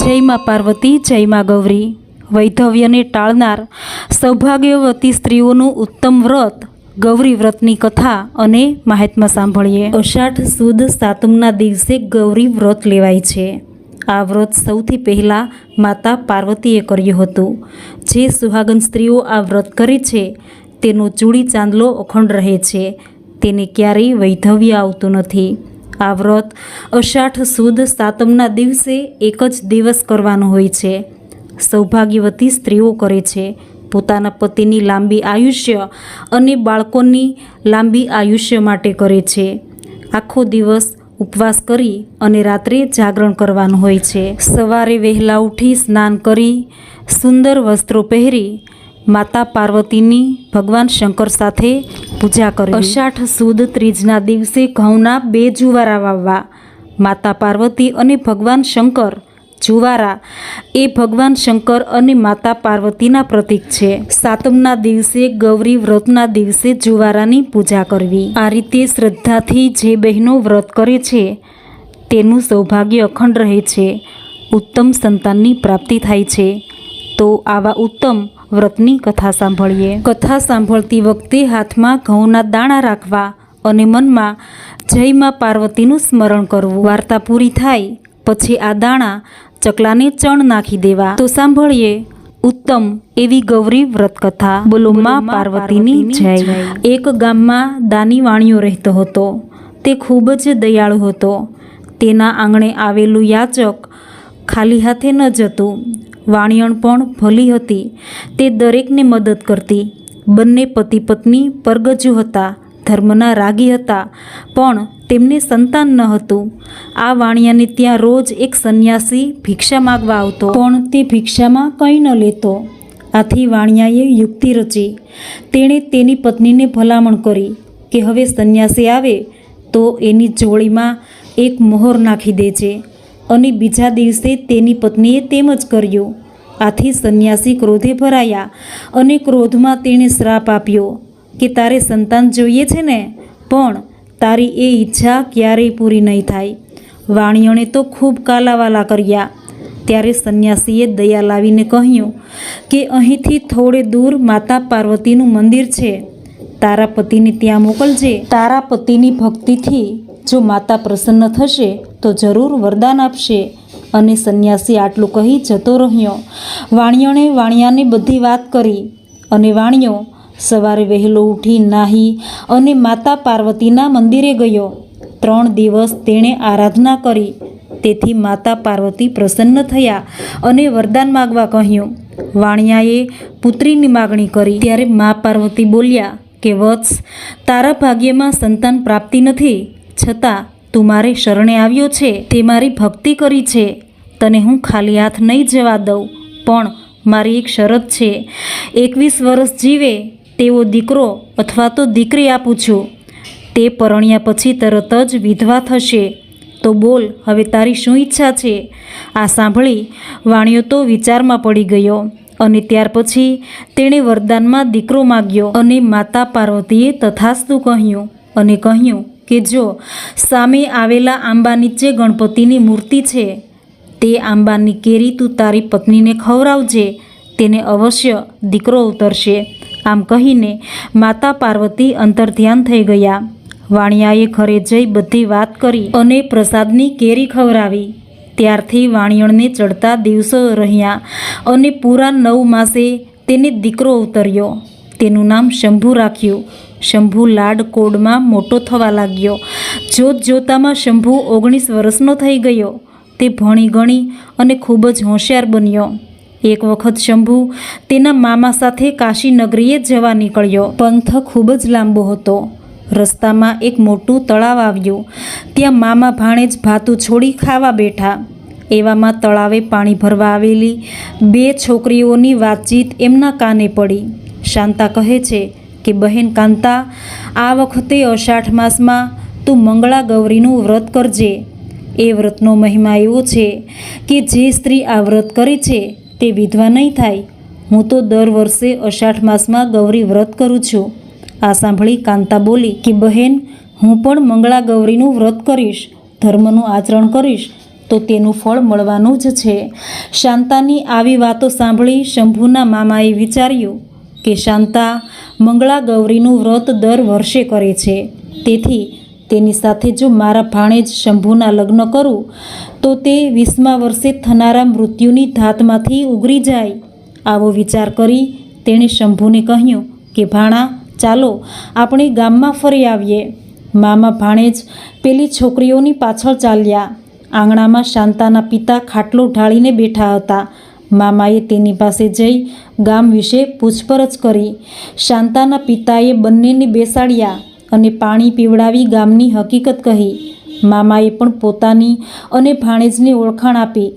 જય માં પાર્વતી જય માં ગૌરી. વૈધવ્યને ટાળનાર સૌભાગ્યવતી સ્ત્રીઓનું ઉત્તમ વ્રત, ગૌરી વ્રતની કથા અને મહાત્મા સાંભળીએ. અષાઢ સુદ સાતમના દિવસે ગૌરી વ્રત લેવાય છે. આ વ્રત સૌથી પહેલાં માતા પાર્વતીએ કર્યું હતું. જે સુહાગન સ્ત્રીઓ આ વ્રત કરે છે, તેનો ચૂડી ચાંદલો અખંડ રહે છે. તેને ક્યારેય વૈધવ્ય આવતું નથી. આ વ્રત અષાઢ સુદ સાતમના દિવસે એક જ દિવસ કરવાનું હોય છે. સૌભાગ્યવતી સ્ત્રીઓ કરે છે. પોતાના પતિની લાંબી આયુષ્ય અને બાળકોની લાંબી આયુષ્ય માટે કરે છે. આખો દિવસ ઉપવાસ કરી અને રાત્રે જાગરણ કરવાનું હોય છે. સવારે વહેલા ઉઠી સ્નાન કરી, સુંદર વસ્ત્રો પહેરી માતા પાર્વતીની ભગવાન શંકર સાથે પૂજા કરી. અષાઢ સુદ ત્રીજના દિવસે ઘઉંના બે જુવારા વાવવા. માતા પાર્વતી અને ભગવાન શંકર જુવારા. એ ભગવાન શંકર અને માતા પાર્વતીના પ્રતીક છે. સાતમના દિવસે ગૌરી વ્રતના દિવસે જુવારાની પૂજા કરવી. આ રીતે શ્રદ્ધાથી જે બહેનો વ્રત કરે છે, તેનું સૌભાગ્ય અખંડ રહે છે. ઉત્તમ સંતાનની પ્રાપ્તિ થાય છે. તો આવા ઉત્તમ વ્રતની કથા સાંભળીએ. કથા સાંભળતી વખતે હાથમાં ઘઉંના દાણા રાખવા અને મનમાં જય માં પાર્વતીનું સ્મરણ કરવું. વાર્તા પૂરી થાય પછી આ દાણા ચકલાને ચણ નાખી દેવા. તો સાંભળીએ ઉત્તમ એવી ગૌરી વ્રત કથા બોલો માં પાર્વતીની જય. એક ગામમાં દાની વાણીઓ રહેતો હતો. તે ખૂબ જ દયાળુ હતો. તેના આંગણે આવેલું યાચક ખાલી હાથે ન જતું. વાણિયણ પણ ભલી હતી. તે દરેકને મદદ કરતી. બંને પતિ પત્ની પરગજુ હતા, ધર્મના રાગી હતા, પણ તેમને સંતાન ન હતું. આ વાણિયાને ત્યાં રોજ એક સંન્યાસી ભિક્ષા માગવા આવતો, પણ તે ભિક્ષામાં કંઈ ન લેતો. આથી વાણિયાએ યુક્તિ રચી. તેણે તેની પત્નીને ભલામણ કરી કે હવે સંન્યાસી આવે તો એની જોડીમાં એક મોહર નાખી દેજે. અને બીજા દિવસે તેની પત્નીએ તેમ જ કર્યું. આથી સંન્યાસી ક્રોધે ભરાયા અને ક્રોધમાં તેણે શ્રાપ આપ્યો કે તારે સંતાન જોઈએ છે ને? પણ તારી એ ઈચ્છા ક્યારેય પૂરી નહીં થાય. વાણિયણે તો ખૂબ કાલાવાલા કર્યા. ત્યારે સંન્યાસીએ દયા લાવીને કહ્યું કે અહીંથી થોડે દૂર માતા પાર્વતીનું મંદિર છે. તારા પતિને ત્યાં મોકલજે. તારા પતિની ભક્તિથી જો માતા પ્રસન્ન થશે, તો જરૂર વરદાન આપશે. અને સંન્યાસી આટલું કહી જતો રહ્યો. વાણિયણે વાણિયાને બધી વાત કરી. અને વાણિયો સવારે વહેલો ઉઠી નાહી અને માતા પાર્વતીના મંદિરે ગયો. ત્રણ દિવસ તેણે આરાધના કરી. તેથી માતા પાર્વતી પ્રસન્ન થયા અને વરદાન માગવા કહ્યું. વાણિયાએ પુત્રીની માગણી કરી. ત્યારે મા પાર્વતી બોલ્યા કે, વત્સ, તારા ભાગ્યમાં સંતાન પ્રાપ્તિ નથી. છતાં, તું મારે શરણે આવ્યો છે, તે મારી ભક્તિ કરી છે. તને હું ખાલી હાથ નહીં જવા દઉં, પણ મારી એક શરત છે. એકવીસ વર્ષ જીવે, તેવો દીકરો અથવા તો દીકરી આપું છું. તે પરણ્યા પછી તરત જ વિધવા થશે. તો બોલ, હવે તારી શું ઈચ્છા છે? આ સાંભળી વાણિયો તો વિચારમાં પડી ગયો. અને ત્યાર પછી તેણે વરદાનમાં દીકરો માગ્યો અને માતા પાર્વતીએ તથાસ્તુ કહ્યું અને કહ્યું કે જો સામે આવેલા આંબા નીચે ગણપતિની મૂર્તિ છે, તે આંબાની કેરી તું તારી પત્નીને ખવડાવજે, તેને અવશ્ય દીકરો ઉતરશે. આમ કહીને માતા પાર્વતી અંતર્ધ્યાન થઈ ગયા. વાણિયાએ ઘરે જઈ બધી વાત કરી અને પ્રસાદની કેરી ખવડાવી. ત્યારથી વાણિયણને ચડતા દિવસો રહ્યા અને પૂરા નવ માસે તેને દીકરો ઉતર્યો. તેનું નામ શંભુ રાખ્યું. શંભુ લાડ કોડમાં મોટો થવા લાગ્યો. જોત જોતામાં શંભુ ઓગણીસ વર્ષનો થઈ ગયો. તે ભણી ગણી અને ખૂબ જ હોશિયાર બન્યો. એક વખત શંભુ તેના મામા સાથે કાશી નગરીએ જવા નીકળ્યો. પંથ ખૂબ જ લાંબો હતો. રસ્તામાં એક મોટું તળાવ આવ્યું. ત્યાં મામા ભાણેજ ભાતું છોડી ખાવા બેઠા. એવામાં તળાવે પાણી ભરવા આવેલી બે છોકરીઓની વાતચીત એમના કાને પડી. શાંતા કહે છે કે, બહેન કાંતા, આ વખતે અષાઢ માસમાં તું મંગળા ગૌરીનું વ્રત કરજે. એ વ્રતનો મહિમા એવો છે કે, જે સ્ત્રી આ વ્રત કરે છે તે વિધવા નહીં થાય. હું તો દર વર્ષે અષાઢ માસમાં ગૌરી વ્રત કરું છું. આ સાંભળી કાંતા બોલી કે, બહેન, હું પણ મંગળા ગૌરીનું વ્રત કરીશ, ધર્મનું આચરણ કરીશ, તો તેનું ફળ મળવાનું જ છે. શાંતાની આવી વાતો સાંભળી શંભુના મામાએ વિચાર્યું કે શાંતા મંગળા ગૌરીનું વ્રત દર વર્ષે કરે છે. તેથી તેની સાથે જો મારા ભાણેજ શંભુના લગ્ન કરું, તો તે વીસમા વર્ષે થનારા મૃત્યુની ધાતમાંથી ઉગરી જાય. આવો વિચાર કરી તેણે શંભુને કહ્યું કે, ભાણા, ચાલો આપણે ગામમાં ફરી આવીએ. મામા ભાણેજ પેલી છોકરીઓની પાછળ ચાલ્યા. આંગણામાં શાંતાના પિતા ખાટલો ઢાળીને બેઠા હતા. મામાએ તેની પાસે જઈ ગામ વિશે પૂછપરછ કરી. શાંતાના પિતાએ બંનેને બેસાડ્યા અને પાણી પીવડાવી ગામની હકીકત કહી. મામાએ પણ પોતાની અને ભાણેજની ઓળખાણ આપી.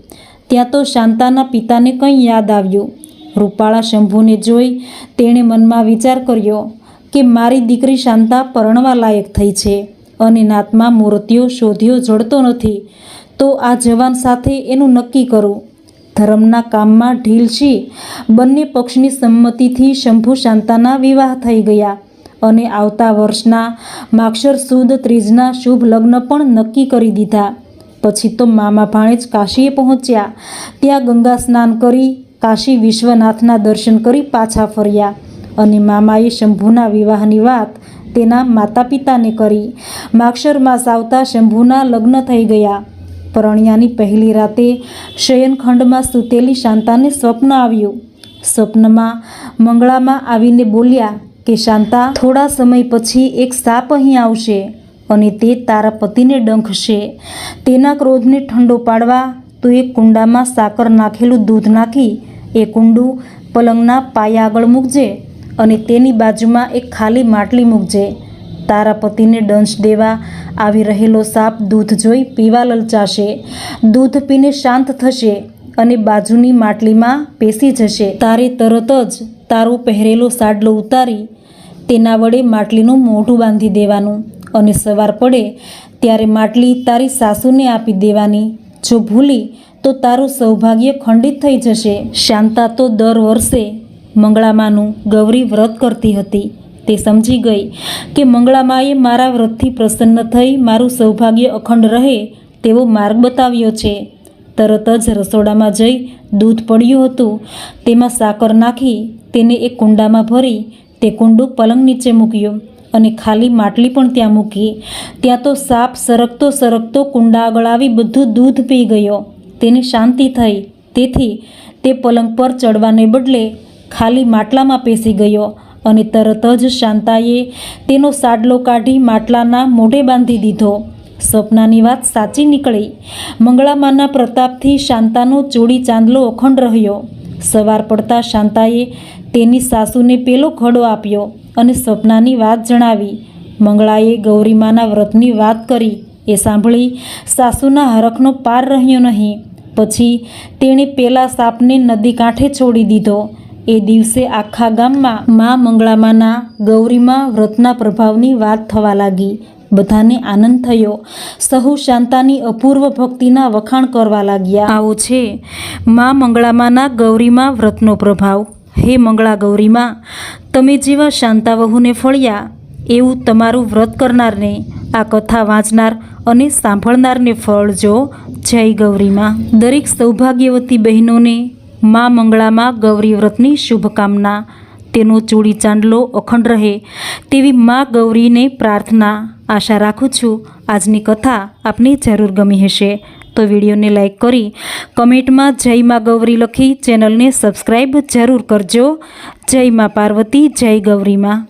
ત્યાં તો શાંતાના પિતાને કંઈ યાદ આવ્યું. રૂપાળા શંભુને જોઈ તેણે મનમાં વિચાર કર્યો કે મારી દીકરી શાંતા પરણવા લાયક થઈ છે અને નાતમાં મૂર્તિઓ શોધ્યો જડતો નથી. તો આ જવાન સાથે એનું નક્કી કરું. ધર્મના કામમાં ઢીલશી બંને પક્ષની સંમતિથી શંભુ શાંતાના વિવાહ થઈ ગયા અને આવતા વર્ષના માક્ષર સુદ ત્રીજના શુભ લગ્ન પણ નક્કી કરી દીધા. પછી તો મામા ભાણેજ કાશીએ પહોંચ્યા. ત્યાં ગંગા સ્નાન કરી કાશી વિશ્વનાથના દર્શન કરી પાછા ફર્યા અને મામાએ શંભુના વિવાહની વાત તેના માતા પિતાને કરી. માક્ષર માસ આવતા શંભુના લગ્ન થઈ ગયા. પરણ્યાની પહેલી રાતે શયનખંડમાં સૂતેલી શાંતાને સ્વપ્ન આવ્યું. સ્વપ્નમાં મંગળામાં આવીને બોલ્યા કે, શાંતા, થોડા સમય પછી એક સાપ અહીં આવશે અને તે તારા પતિને ડંખશે. તેના ક્રોધને ઠંડો પાડવા તો એક કુંડામાં સાકર નાખેલું દૂધ નાખી. એ કુંડું પલંગના પાયા આગળ મૂકજે અને તેની બાજુમાં એક ખાલી માટલી મૂકજે. તારા પતિને દંશ દેવા આવી રહેલો સાપ દૂધ જોઈ પીવા લલચાશે. દૂધ પીને શાંત થશે અને બાજુની માટલીમાં પેસી જશે. તારે તરત જ તારો પહેરેલો સાડલો ઉતારી તેના વડે માટલીનું મોઢું બાંધી દેવાનું અને સવાર પડે ત્યારે માટલી તારી સાસુને આપી દેવાની. જો ભૂલી તો તારું સૌભાગ્ય ખંડિત થઈ જશે. શાંતા તો દર વર્ષે મંગળામાનું ગૌરી વ્રત કરતી હતી. તે સમજી ગઈ કે મંગળામાએ મારા વ્રતથી પ્રસન્ન થઈ મારું સૌભાગ્ય અખંડ રહે તેવો માર્ગ બતાવ્યો છે. તરત જ રસોડામાં જઈ દૂધ પડ્યું હતું. તેમાં સાકર નાખી તેને એક કુંડામાં ભરી તે કુંડું પલંગ નીચે મૂક્યું અને ખાલી માટલી પણ ત્યાં મૂકી. ત્યાં તો સાપ સરકતો સરકતો કુંડા આગળ આવી બધું દૂધ પી ગયો. તેને શાંતિ થઈ. તેથી તે પલંગ પર ચડવાને બદલે ખાલી માટલામાં પેસી ગયો. અને તરત જ શાંતાએ તેનો સાડલો કાઢી માટલાના મોઢે બાંધી દીધો. સ્વપ્નાની વાત સાચી નીકળી. મંગળામાના પ્રતાપથી શાંતાનો ચોડી ચાંદલો અખંડ રહ્યો. સવાર પડતા શાંતાએ તેની સાસુને પેલો ખડો આપ્યો અને સ્વપ્નાની વાત જણાવી. મંગળાએ ગૌરીમાના વ્રતની વાત કરી. એ સાંભળી સાસુના હરખનો પાર રહ્યો નહીં. પછી તેણે પેલા સાપને નદી કાંઠે છોડી દીધો. એ દિવસે આખા ગામમાં મા મંગળામાના ગૌરીમાં વ્રતના પ્રભાવની વાત થવા લાગી. બધાને આનંદ થયો. સહુ શાંતાની અપૂર્વ ભક્તિના વખાણ કરવા લાગ્યા. આવો છે. મા મંગળામાના ગૌરીમાં વ્રતનો પ્રભાવ. હે મંગળા ગૌરીમાં, તમે જેવા શાંતા વહુને ફળ્યા, એવું તમારું વ્રત કરનારને આ કથા વાંચનાર અને સાંભળનારને ફળજો જય ગૌરીમાં. દરેક સૌભાગ્યવતી બહેનોને મા મંગળામાં ગૌરી વ્રતની શુભકામના. તેનો ચૂડી ચાંદલો અખંડ રહે તેવી મા ગૌરીને પ્રાર્થના આશા રાખું છું. આજની કથા આપને જરૂર ગમી હશે. તો વિડીયોને લાઇક કરી કમેન્ટમાં જય મા ગૌરી લખી ચેનલને સબસ્ક્રાઈબ જરૂર કરજો. જય મા પાર્વતી, જય ગૌરીમાં